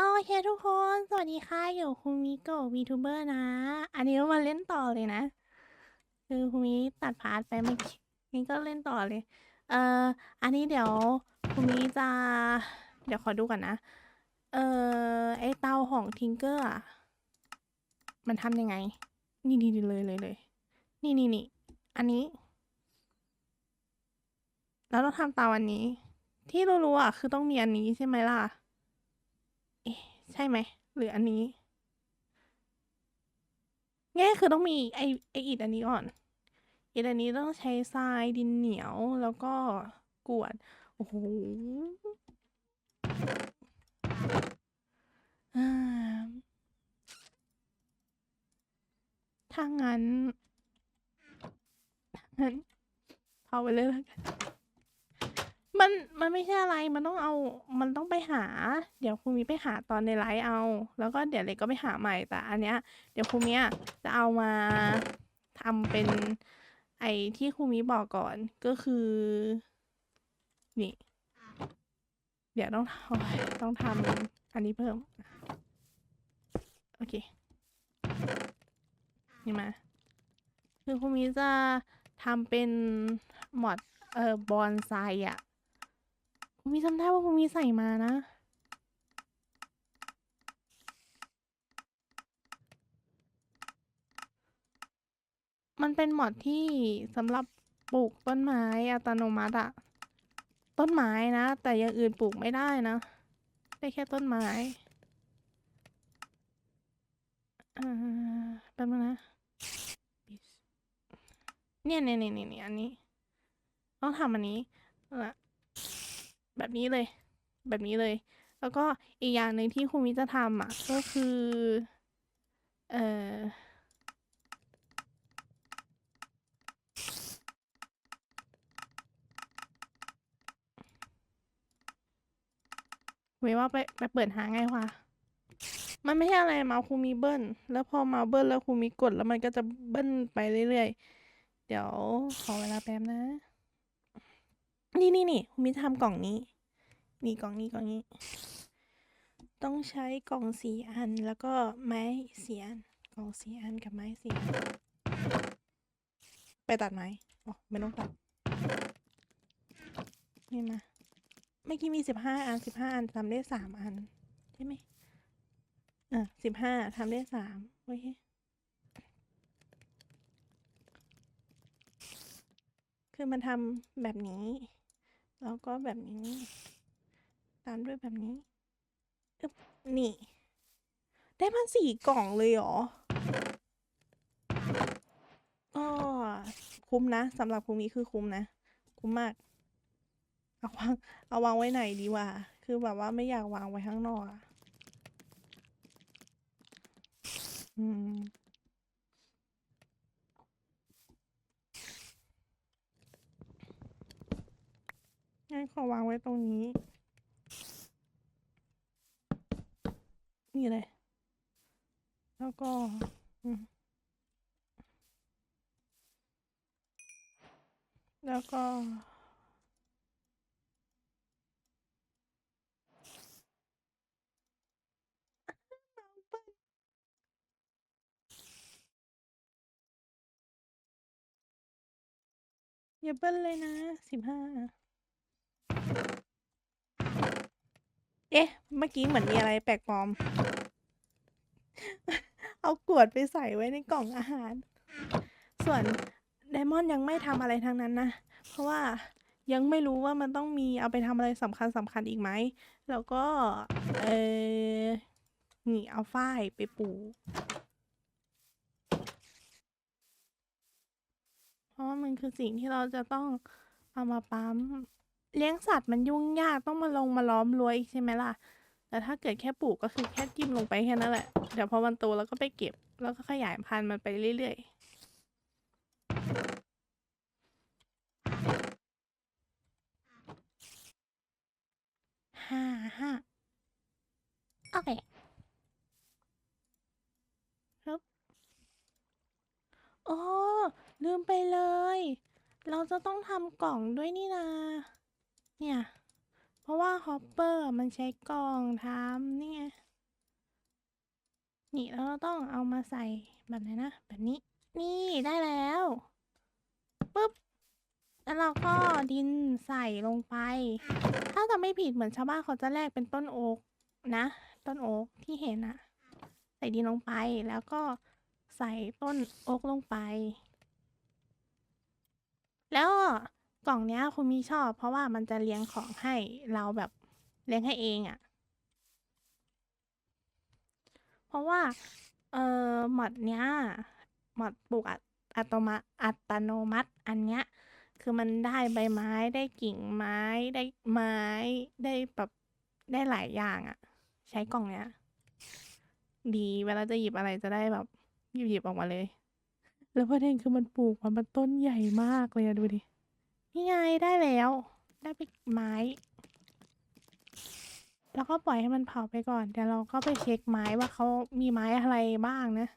โอเคทุกคน สวัสดีค่ะ อยู่คุมิโกะวีทูเบอร์นะ อันนี้มาเล่นต่อเลยนะ คือคุมิตัดพาร์ทไปเมื่อกี้นี่ก็เล่นต่อเลย เอ่อ อันนี้เดี๋ยวคุมิจะ เดี๋ยวขอดูก่อนนะ เอ่อ ไอเตาของทิงเกอร์มันทำยังไง นี่นี่เลยเลยเลย นี่นี่นี่ อันนี้ แล้วเราทำเตาอันนี้ ที่รู้ๆอะ คือต้องมีอันนี้ใช่ไหมล่ะ ใช่ไหม หรืออันนี้ แง่คือต้องมีไอไออิฐอันนี้ก่อน อิฐอันนี้ต้องใช้ทรายดินเหนียวแล้วก็กวด โอ้โหอ่าถ้างั้นงั้นเอาไปเลยแล้วกัน มันมันไม่ใช่อะไร มันต้องเอา มันต้องไปหา เดี๋ยวครูมีไปหาตอนในไลฟ์เอา แล้วก็เดี๋ยวเล็กก็ไปหาใหม่ แต่อันเนี้ย เดี๋ยวครูมีอะจะเอามาทำเป็นไอที่ครูมีบอกก่อน ก็คือ นี่ เดี๋ยวต้องต้องทำอันนี้เพิ่ม โอเค นี่มา คือครูมีจะทำเป็นมอดเอ่อบอนไซอะ มีจำได้ว่าครูมีใส่มานะ มันเป็นมอดที่สำหรับปลูกต้นไม้อัตโนมัติอะต้นไม้นะ แต่อย่างอื่นปลูกไม่ได้นะ ได้แค่ต้นไม้อ่าแป๊บนึงนะ เนี่ยเนี่ยเนี่ยเนี่ยอันนี้ ต้องทำอันนี้ละ แบบนี้เลย แบบนี้เลย แล้วก็อีกอย่างหนึ่งที่ครูมิจะทำอะก็คือ เอ่อเว้ยว่าไปไปเปิดหาง่ายกว่า มันไม่ใช่อะไรเมาส์คูมีเบิ้ล แล้วพอเมาส์เบิ้ลแล้วครูมีกดแล้วมันก็จะเบิ้ลไปเรื่อยๆ เดี๋ยวขอเวลาแป๊บนะ นี่นี่นี่ครูมีทำกล่องนี้ นี่กล่องนี้กล่องนี้ ต้องใช้กล่องสี่อันแล้วก็ไม้สี่อันกล่องสี่อันกับไม้สี่อันไปตัดไม้อ๋อไม่ต้องตัดนี่มาเมื่อกี้มีสิบห้าอันสิบห้าอันทำได้สามอันใช่ไหมเออสิบห้าทำได้สามโอเคคือมันทำแบบนี้ แล้วก็แบบนี้ ตามด้วยแบบนี้อึบนี่ ได้มาสี่กล่องเลยเหรอก็คุ้มนะสำหรับภูมิคือคุ้มนะ คุ้มมาก เอาวางเอาวางไว้ไหนดีวะคือแบบว่าไม่อยากวางไว้ข้างนอกอะอืมงั้นขอวางไว้ตรงนี้ นี่เลย แล้วก็แล้วก็ อย่าเบิ้ลเลยนะสิบห้า เอ๊ะ เมื่อกี้เหมือนมีอะไรแปลกปลอม เอากวดไปใส่ไว้ในกล่องอาหาร ส่วนไดมอนด์ยังไม่ทำอะไรทั้งนั้นนะ เพราะว่ายังไม่รู้ว่ามันต้องมีเอาไปทำอะไรสำคัญสำคัญอีกไหม แล้วก็ เออนี่เอาฝ้ายไปปลูกเพราะว่ามันคือสิ่งที่เราจะต้องเอามาปั๊ม เลี้ยงสัตว์มันยุ่งยากต้องมาลงมาล้อมรั้วอีกใช่ไหมล่ะ แต่ถ้าเกิดแค่ปลูกก็คือแค่จิ้มลงไปแค่นั้นแหละ เดี๋ยวพอมันโตแล้วก็ไปเก็บ แล้วก็ขยายพันธุ์มันไปเรื่อยๆ ห้าห้าโอเคครับโอ้ลืมไปเลย เราจะต้องทำกล่องด้วยนี่นา เนี่ย เพราะว่าฮอปเปอร์มันใช้กล่องทำนี่ไงนี่แล้วเราต้องเอามาใส่แบบไหนนะแบบนี้ นี่ได้แล้วปุ๊บแล้วเราก็ดินใส่ลงไป ถ้าจะไม่ผิดเหมือนชาวบ้านเขาจะแลกเป็นต้นโอ๊กนะ ต้นโอ๊กที่เห็นอะใส่ดินลงไปแล้วก็ใส่ต้นโอ๊กลงไป แล้ว กล่องเนี้ยคุณมีชอบ เพราะว่ามันจะเลี้ยงของให้เราแบบเลี้ยงให้เองอะเพราะว่าเอ่อหมอดเนี้ยหมอดปลูกอัตอัตโนมัติอัตโนมัติ อันเนี้ยคือมันได้ใบไม้ได้กิ่งไม้ได้ไม้ได้แบบได้หลายอย่างอะใช้กล่องเนี้ย ดีเวลาจะหยิบอะไรจะได้แบบหยิบหยิบออกมาเลย แล้วประเด็นคือมันปลูกมามันต้นใหญ่มากเลยอะดูดิ นี่ไงได้แล้ว ได้ไปไม้ แล้วก็ปล่อยให้มันเผาไปก่อน เดี๋ยวเราก็ไปเช็คไม้ว่าเขามีไม้อะไรบ้างนะ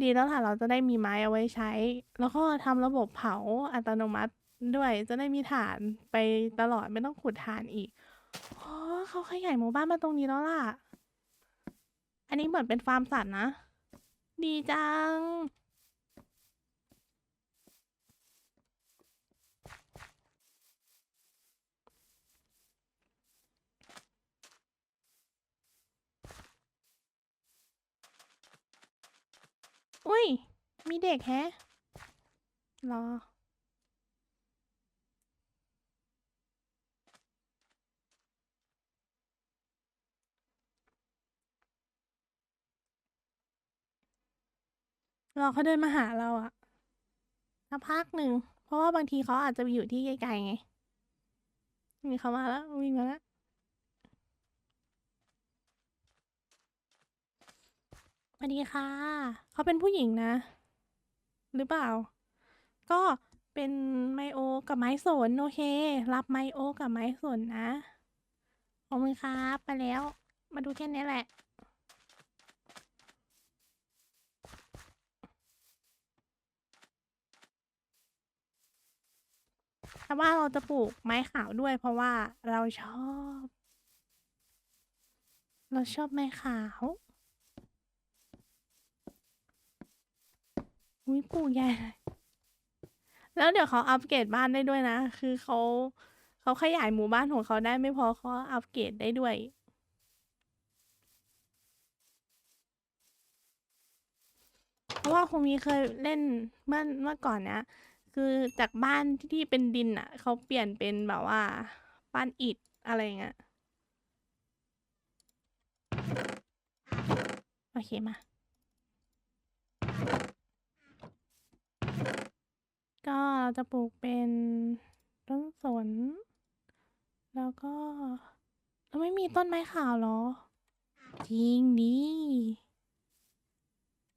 ดีแล้วค่ะเราจะได้มีไม้เอาไว้ใช้ แล้วก็ทำระบบเผาอัตโนมัติด้วยจะได้มีถ่านไปตลอดไม่ต้องขุดถ่านอีกโอ๋อเขาขยายหมู่บ้านมาตรงนี้แล้วล่ะ อันนี้เหมือนเป็นฟาร์มสัตว์นะ ดีจัง อุ้ย มีเด็กแฮะรอ รอเขาเดินมาหาเราอะสักพักหนึ่ง เพราะว่าบางทีเขาอาจจะอยู่ที่ไกลๆไง มีเขามาแล้ว วิ่งมาแล้ว สวัสดีค่ะ เขาเป็นผู้หญิงนะ หรือเปล่า ก็เป็นไมโอ กับไม้สนโอเค รับไมโอ กับไม้สนนะ ขอบคุณครับไปแล้ว มาดูแค่นี้แหละแต่ว่าเราจะปลูกไม้ขาวด้วย เพราะว่าเราชอบ เราชอบไม้ขาว อุ้ยปลูกใหญ่เลยแล้วเดี๋ยวเขาอัปเกรดบ้านได้ด้วยนะ คือเขาเขาขยายหมู่บ้านของเขาได้ไม่พอเขาอัปเกรดได้ด้วย เพราะว่าคงมีเคยเล่นเมื่อเมื่อก่อนเนี้ยคือจากบ้านที่เป็นดินอะเขาเปลี่ยนเป็นแบบว่า บ้านอิฐอะไรเงี้ยโอเคมา ก็เรา จะปลูกเป็นต้นสน แล้วก็เราไม่มีต้นไม้ขาวเหรอ จริงดิ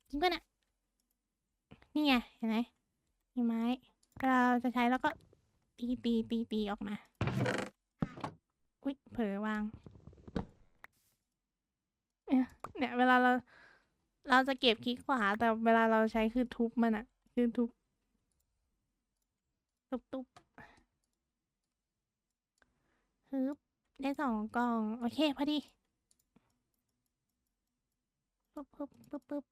จริงป่ะเนี่ยนี่ไง เห็นไหมมีไม้ เราจะใช้แล้วก็ตีตีตีตีออกมา อุ๊ย เผลอวาง เนี่ยเนี่ยเวลาเรา เราจะเก็บคลิกขวา แต่เวลาเราใช้คือทุบมันอะคือทุบ ตุบตุบฮึบได้สองกล่อง โอเค พอดีปึ๊บปึ๊บปึ๊บปึ๊บ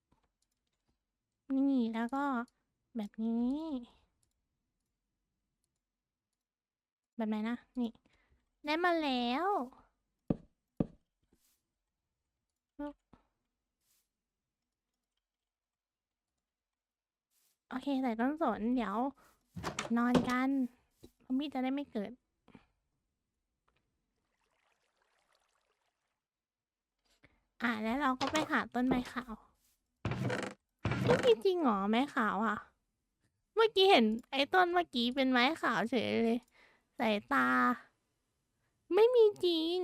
นี่แล้วก็แบบนี้ แบบไหนนะ นี่ ได้มาแล้วโอเค ใส่ต้นสนเดี๋ยว นอนกันซอมบี้จะได้ไม่เกิด อะแล้วเราก็ไปหาต้นไม้ขาวไม่มีจริงเหรอไม้ขาวอะ เมื่อกี้เห็นไอ้ต้นเมื่อกี้เป็นไม้ขาวเฉยเลยสายตา ไม่มีจริง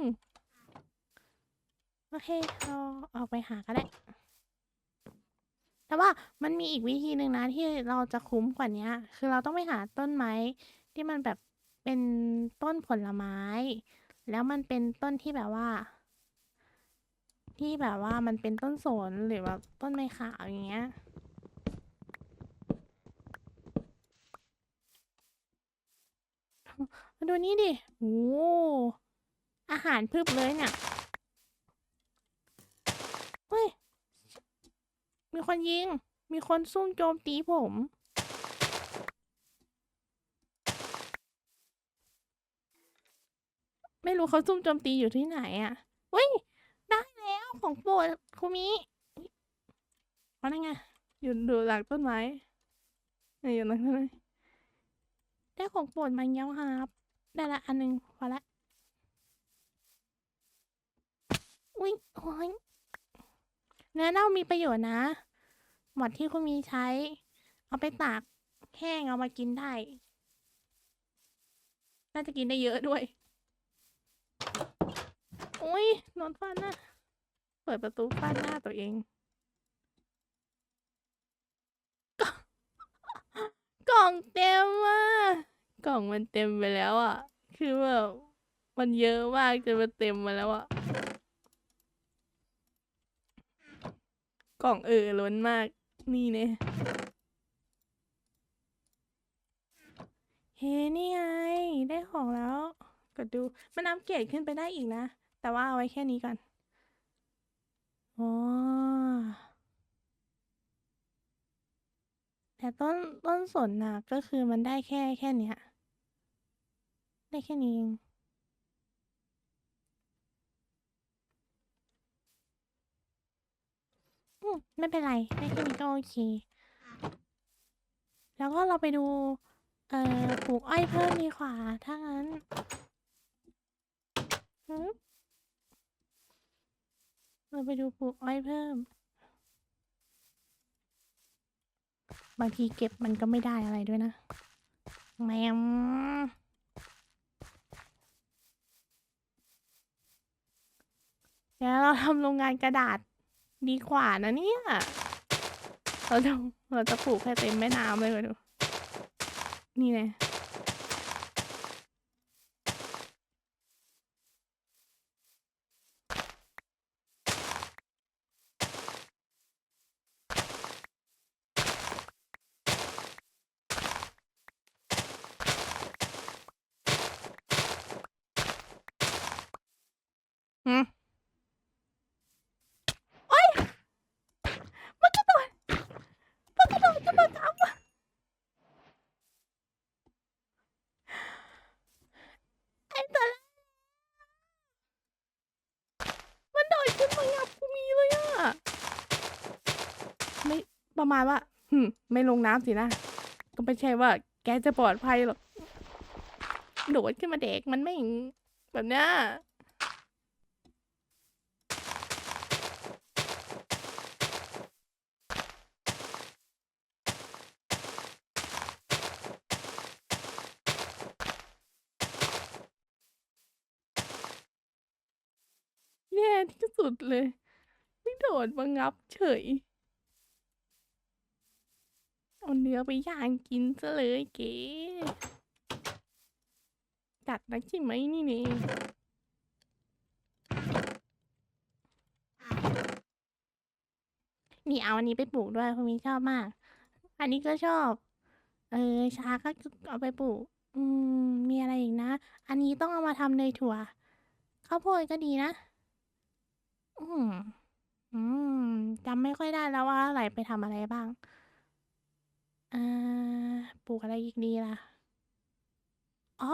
โอเคเราออกไปหาก็ได้ แต่ว่ามันมีอีกวิธีหนึ่งนะที่เราจะคุ้มกว่านี้คือเราต้องไปหาต้นไม้ที่มันแบบเป็นต้นผลไม้ แล้วมันเป็นต้นที่แบบว่า ที่แบบว่ามันเป็นต้นสนหรือแบบต้นไม้ขาวอย่างเงี้ยมาดูนี่ดิโอ้อาหารพึบเลยเนี่ย เฮ้ย มีคนยิง มีคนซุ่มโจมตีผม ไม่รู้เขาซุ่มโจมตีอยู่ที่ไหนอะเฮ้ย ได้แล้วของโปรดคุมิว่าไงไงอยู่ดูหลังต้นไม้นี่อยู่หลังต้นไม้ได้ของโปรดมาแล้วครับ ได้ละอันหนึ่งพอละ อุ้ยโอ้ย เนื้อเน่ามีประโยชน์นะ หมอดที่คุณมีใช้ เอาไปตากแห้งเอามากินได้ น่าจะกินได้เยอะด้วย อุ้ยนอนฟันนะเปิดประตูฟาดหน้าตัวเอง กล่องเต็มอะกล่องมันเต็มไปแล้วอะ คือแบบมันเยอะมากจนมันเต็มมาแล้วอะ กล่องเออล้นมาก นี่เนี่ยเฮ้นี่ไง ได้ของแล้ว กดดู มันอัปเกรดขึ้นไปได้อีกนะ แต่ว่าเอาไว้แค่นี้ก่อนอ๋อแต่ต้นต้นสนน่ะก็คือมันได้แค่แค่เนี้ยได้แค่นี้เองอืม ไม่เป็นไรได้แค่นี้ก็โอเค แล้วก็เราไปดู เอ่อปลูกอ้อยเพิ่มดีกว่า ถ้างั้นเราไปดูปลูกอ้อยเพิ่ม บางทีเก็บมันก็ไม่ได้อะไรด้วยนะแมมแล้วเราทำโรงงานกระดาษ ดีกว่านะเนี่ย เราจะเราจะปลูกให้เต็มแม่น้ำเลยไปดู นี่ไงอืมโอ๊ยมันกระโดดมันกระโดดจะมาทำอะไอ้ตา มันโดดขึ้นมางับกูมีเลยอะไม่ประมาณว่าหึมไม่ลงน้ำสินะ ก็ไม่ใช่ว่า แกจะปลอดภัยหรอก โดดขึ้นมาเด็กมันไม่ แบบเนี้ย ที่สุดเลย ไม่โดดมางับเฉย เอาเนื้อไปย่างกินซะเลยเก๋จัดนักใช่ไหมนี่นี่นี่เอาอันนี้ไปปลูกด้วยคุณมีชอบมาก อันนี้ก็ชอบ เออชาก็เอาไปปลูก อืม มีอะไรอีกนะ อันนี้ต้องเอามาทำเนยถั่วข้าวโพดก็ดีนะ อืม อืม จำไม่ค่อยได้แล้วว่าอะไรไปทำอะไรบ้าง อ่า ปลูกอะไรอีกดีล่ะ อ๋อ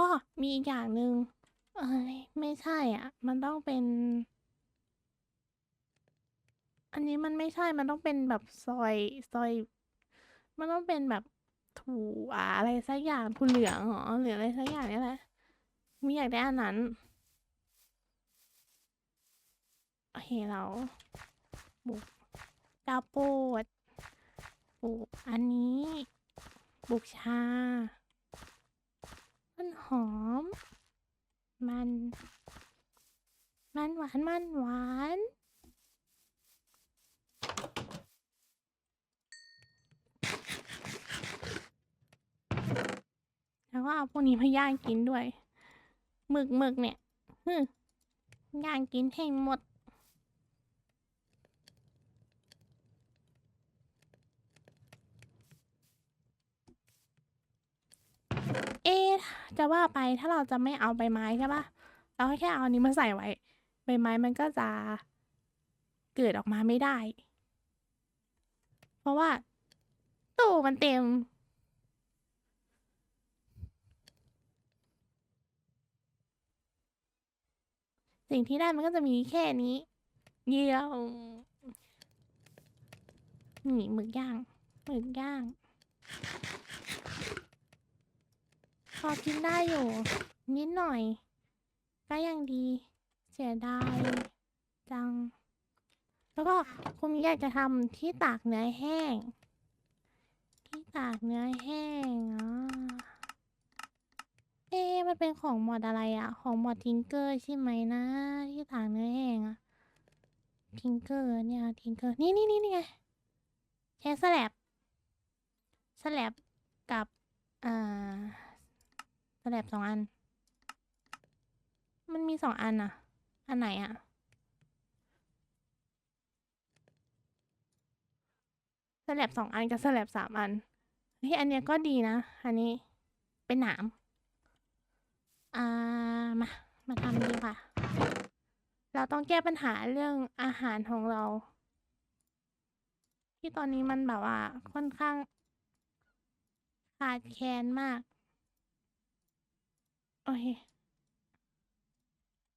มีอีกอย่างหนึ่งเอ้ย ไม่ใช่อะ มันต้องเป็น อันนี้มันไม่ใช่ มันต้องเป็นแบบซอยซอย มันต้องเป็นแบบถั่วอะไรสักอย่างถั่วเหลืองเหรอหรืออะไรสักอย่างนี่แหละมีอยากได้อันนั้น โอ เคเราปลูกกาโปดปลูกอันนี้ปลูกชามันหอม มัน มันหวาน มันหวานแล้วก็เอาพวกนี้มาย่างกินด้วยหมึกหมึกเนี่ยฮึย่างกินให้หมด เอ๊จะว่าไปถ้าเราจะไม่เอาใบไม้ใช่ปะเราแค่เอานนี้มาใส่ไว้ ใบไม้มันก็จะเกิดออกมาไม่ได้ เพราะว่าตู้มันเต็ม สิ่งที่ได้มันก็จะมีแค่นี้ เยี่ยวนี่หมึกย่างหมึกย่าง พอกินได้อยู่ นิดหน่อย ก็ยังดี เสียดายจัง แล้วก็คุณอยากจะทำที่ตากเนื้อแห้ง ที่ตากเนื้อแห้งอะเอ๊มันเป็นของหมอดอะไรอะของหมอดทิงเกอร์ใช่ไหมนะ ที่ตากเนื้อแห้งอะทิงเกอร์เนี่ยทิงเกอร์นี่นี่นี่นี่ไงใช้สแลบสแลบกับอ่า สแลบสองอัน มันมีสองอันอะอันไหนอะสแลบสองอันกับสแลบสามอันเฮ้ยอันเนี้ยก็ดีนะ อันนี้เป็นหนาม อ่า มา มาทำดีกว่าเราต้องแก้ปัญหาเรื่องอาหารของเรา ที่ตอนนี้มันแบบว่าค่อนข้างขาดแคลนมาก โอเค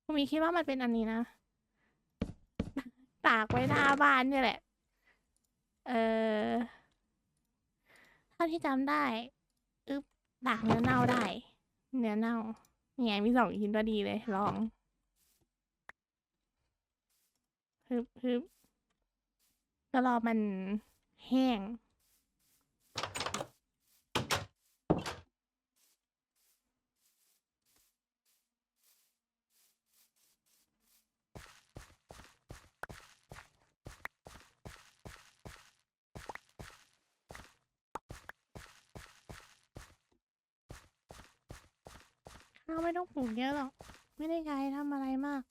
คุณมีคิดว่ามันเป็นอันนี้นะ ตากไว้หน้าบ้านเนี่ยแหละ เออเท่าที่จำได้อึ๊บตากเนื้อเน่าได้ เนื้อเน่านี่ไงมีสองชิ้นพอดีเลย ลองฮึบฮึบก็รอมันแห้ง ข้าวไม่ต้องปลูกเยอะหรอก ไม่ได้ใช้ทำอะไรมาก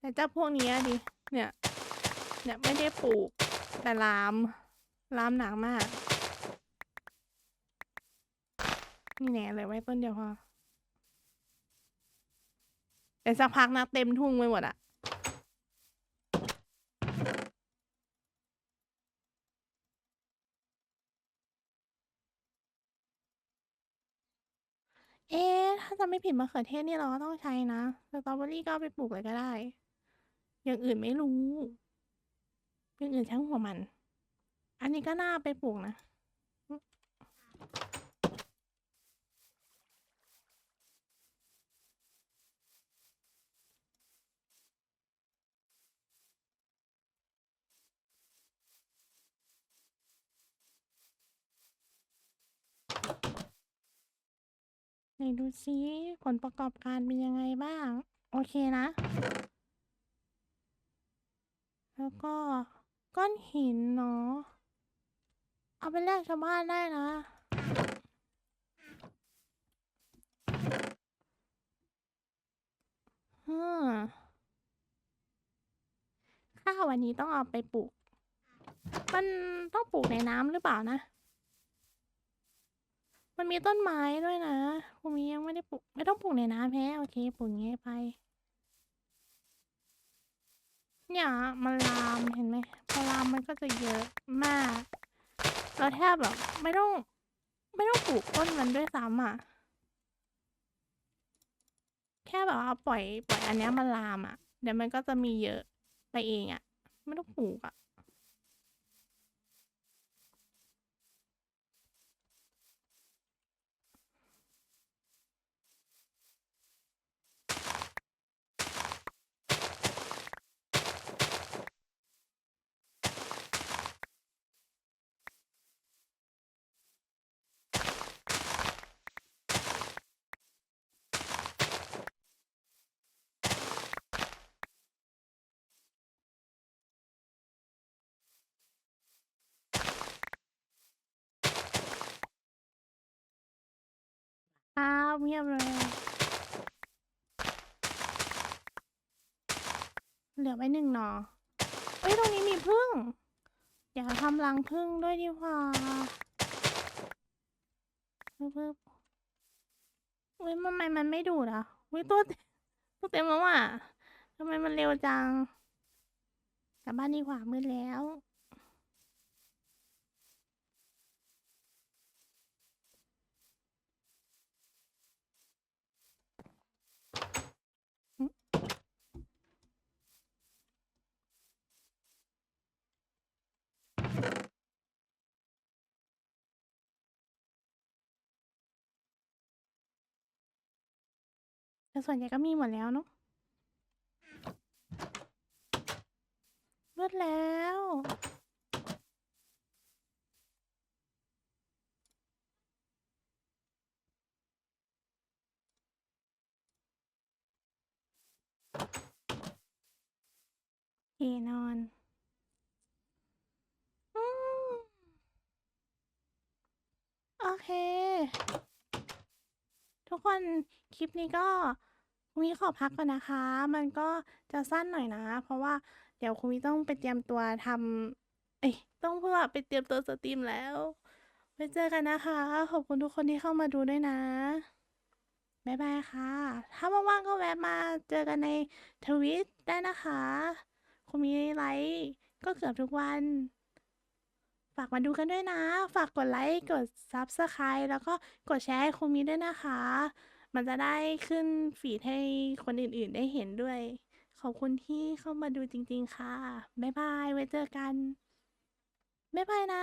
แต่เจ้าพวกนี้ดิ เนี่ย เนี่ยไม่ได้ปลูก แต่ลาม ลามหนักมาก นี่แน่เลยไว้ต้นเดียวพอแต่สักพักนะเต็มทุ่งไปหมดอะ เอ๊ะถ้าจะไม่ผิดมะเขือเทศนี่เราก็ต้องใช้นะสตรอเบอรี่ก็เอาไปปลูกเลยก็ได้ อย่างอื่นไม่รู้ อย่างอื่นช่างหัวมัน อันนี้ก็น่าไปปลูกนะ นดูซิผลประกอบการเป็นยังไงบ้าง โอเคนะ แล้วก็ก้อนหินเนาะเอาไปแลกชาวบ้านได้นะ ฮึข้าววันนี้ต้องเอาไปปลูก มันต้องปลูกในน้ำหรือเปล่านะ มันมีต้นไม้ด้วยนะภูมิยังไม่ได้ปลูกไม่ต้องปลูกในน้ำแพ้โอเคปลูกอย่างงี้ไป เนี่ยมันลามเห็นไหมพอลามมันก็จะเยอะมาก เราแทบแบบไม่ต้อง ไม่ต้องปลูกต้นมันด้วยซ้ำอะ แค่แบบว่าปล่อยปล่อยอันเนี้ยมันลามอะ เดี๋ยวมันก็จะมีเยอะไปเองอะ ไม่ต้องปลูกอะ ครับเงียบเลย เหลือไว้หนึ่งหนอเอ้ยตรงนี้มีพึ่ง เดี๋ยวทำรังพึ่งด้วยดีกว่าปึ๊บปึ๊บเฮ้ยทำไมมันไม่ดูดอะเฮ้ยตัวเต็มตัวเต็มแล้วอะทำไมมันเร็วจังกลับบ้านดีกว่ามืดแล้ว แต่ส่วนใหญ่ก็มีหมดแล้วเนาะเลือดแล้ว เอนอนอืมโอเค ทุกคนคลิปนี้ก็ คุณวิขอพักก่อนนะคะ มันก็จะสั้นหน่อยนะ เพราะว่าเดี๋ยวคุณวิต้องไปเตรียมตัวทำเอ้ยต้องเพื่อไปเตรียมตัวสตรีมแล้วไปเจอกันนะคะ ขอบคุณทุกคนที่เข้ามาดูด้วยนะบ๊ายบายค่ะ ถ้าว่างๆก็แวะมาเจอกันในทวิตได้นะคะ คุณมีไลค์ก็เกือบทุกวัน ฝากมาดูกันด้วยนะ ฝากกดไลค์ กด Subscribe แล้วก็กดแชร์ให้คุณมีด้วยนะคะ มันจะได้ขึ้นฟีดให้คนอื่นๆได้เห็นด้วย ขอบคุณที่เข้ามาดูจริงๆค่ะ บ๊ายบาย ไว้เจอกัน บ๊ายบายนะ